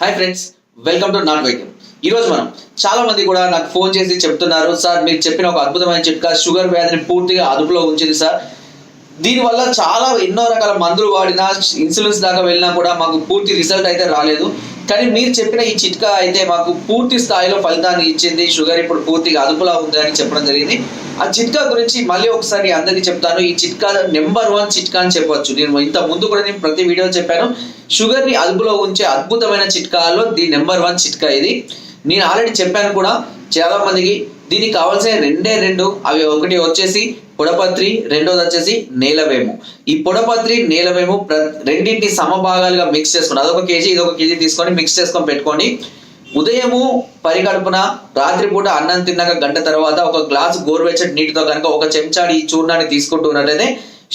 Hi friends welcome to నాట్ వైద్యం ఈరోజు మనం చాలా మంది కూడా నాకు ఫోన్ చేసి చెప్తున్నారు సార్ మీరు చెప్పిన ఒక అద్భుతమైన చిట్కా షుగర్ వ్యాధిని పూర్తిగా అదుపులో ఉంచింది సార్. దీనివల్ల చాలా ఎన్నో రకాల మందులు వాడినా ఇన్సులిన్స్ దాకా వెళ్ళినా కూడా మాకు పూర్తి రిజల్ట్ అయితే రాలేదు. కానీ మీరు చెప్పిన ఈ చిట్కా అయితే మాకు పూర్తి స్థాయిలో ఫలితాన్ని ఇచ్చింది. షుగర్ ఇప్పుడు పూర్తిగా అదుపులో ఉంది అని చెప్పడం జరిగింది. ఆ చిట్కా గురించి మళ్ళీ ఒకసారి అందరికీ చెప్తాను. ఈ చిట్కా నెంబర్ వన్ చిట్కా అని చెప్పొచ్చు. నేను ఇంత ముందు కూడా నేను ప్రతి వీడియో చెప్పాను. షుగర్ని అదుపులో ఉంచే అద్భుతమైన చిట్కాలో ది నెంబర్ వన్ చిట్కా ఇది. నేను ఆల్రెడీ చెప్పాను కూడా చాలా మందికి దీనికి కావాల్సిన రెండే రెండు అవి ఒకటి వచ్చేసి పొడపత్రి రెండోది వచ్చేసి నేలవేము. ఈ పొడపత్రి నేలవేము ప్ర రెండింటిని సమభాగాలుగా మిక్స్ చేసుకోండి. అదొక కేజీ ఇదొక కేజీ తీసుకొని మిక్స్ చేసుకొని పెట్టుకోండి. ఉదయము పరిగడుపున రాత్రిపూట అన్నం తిన్నాక గంట తర్వాత ఒక గ్లాస్ గోరువెచ్చటి నీటితో కనుక ఒక చెంచాడు ఈ చూర్ణాన్ని తీసుకుంటున్నట్లయితే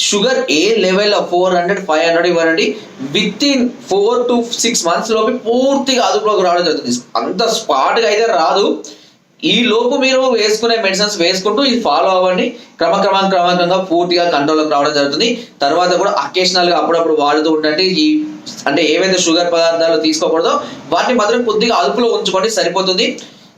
sugar A level four hundred five hundred ఇవ్వనండి. Within four to six months లోపు పూర్తిగా అదుపులోకి రావడం జరుగుతుంది. అంత స్పాట్గా అయితే రాదు. ఈ లోపు మీరు వేసుకునే మెడిసిన్స్ వేసుకుంటూ ఇది ఫాలో అవ్వండి. క్రమక్రమం క్రమక్రమంగా పూర్తిగా కంట్రోల్లోకి రావడం జరుగుతుంది. తర్వాత కూడా అకేషనల్గా అప్పుడప్పుడు వాడుతూ ఉండండి. ఈ అంటే ఏవైతే షుగర్ పదార్థాలు తీసుకోకూడదో వాటిని మాత్రం కొద్దిగా అదుపులో ఉంచుకోండి సరిపోతుంది.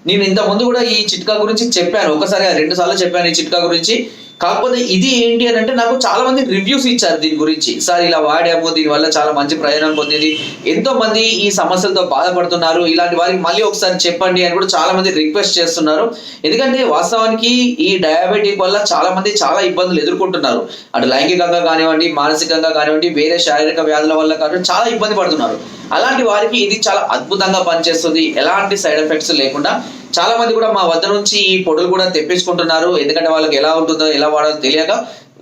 నేను ఇంతకుముందు ముందు కూడా ఈ చిట్కా గురించి చెప్పాను. ఒకసారి రెండు సార్లు చెప్పాను ఈ చిట్కా గురించి. కాకపోతే ఇది ఏంటి అని అంటే నాకు చాలా మంది రివ్యూస్ ఇచ్చారు దీని గురించి. సార్ ఇలా వాడాము దీని వల్ల చాలా మంచి ప్రయోజనం పొందింది. ఎంతో మంది ఈ సమస్యలతో బాధపడుతున్నారు. ఇలాంటి వారికి మళ్ళీ ఒకసారి చెప్పండి అని కూడా చాలా మంది రిక్వెస్ట్ చేస్తున్నారు. ఎందుకంటే వాస్తవానికి ఈ డయాబెటిక్ వల్ల చాలా మంది చాలా ఇబ్బందులు ఎదుర్కొంటున్నారు. అటు లైంగికంగా కానివ్వండి మానసికంగా కానివ్వండి వేరే శారీరక వ్యాధుల వల్ల కానివ్వండి చాలా ఇబ్బంది పడుతున్నారు. అలాంటి వారికి ఇది చాలా అద్భుతంగా పనిచేస్తుంది. ఎలాంటి సైడ్ ఎఫెక్ట్స్ లేకుండా చాలా మంది కూడా మా వద్ద నుంచి ఈ పొడులు కూడా తెప్పించుకుంటున్నారు. ఎందుకంటే వాళ్ళకి ఎలా ఉంటుందో ఎలా వాడాలో తెలియక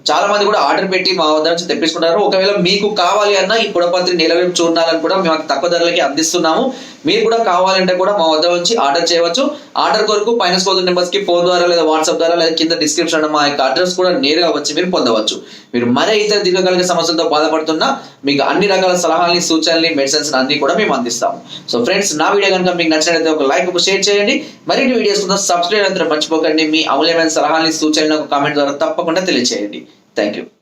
చాలా మంది కూడా ఆర్డర్ పెట్టి మా వద్ద నుంచి తెప్పించుకుంటారు. ఒకవేళ మీకు కావాలి అన్న ఈ పుడపత్రి నిలవేపు చూడాలని కూడా మేము తక్కువ ధరలకి అందిస్తున్నాము. మీరు కూడా కావాలంటే కూడా మా వద్ద నుంచి ఆర్డర్ చేయవచ్చు. ఆర్డర్ కొరకు పైన స్కోర్ నెంబర్స్కి ఫోన్ ద్వారా లేదా వాట్సాప్ ద్వారా లేదా కింద డిస్క్రిప్షన్ మా యొక్క అడ్రస్ కూడా నేరుగా వచ్చి మీరు పొందవచ్చు. మీరు మరే ఇతర దీర్ఘకాలిక సమస్యలతో బాధపడుతున్నా మీకు అన్ని రకాల సలహాలని సూచనలు మెడిసిన్స్ అన్ని కూడా మేము అందిస్తాము. సో ఫ్రెండ్స్ నా వీడియో కనుక మీకు నచ్చినట్లయితే ఒక లైక్ ఒక షేర్ చేయండి. మరిన్ని వీడియోస్ కోసం సబ్స్క్రైబ్ అంతా మర్చిపోకండి. మీ అమూల్యమైన సలహాలని సూచనలు కామెంట్ ద్వారా తప్పకుండా తెలియజేయండి Thank you.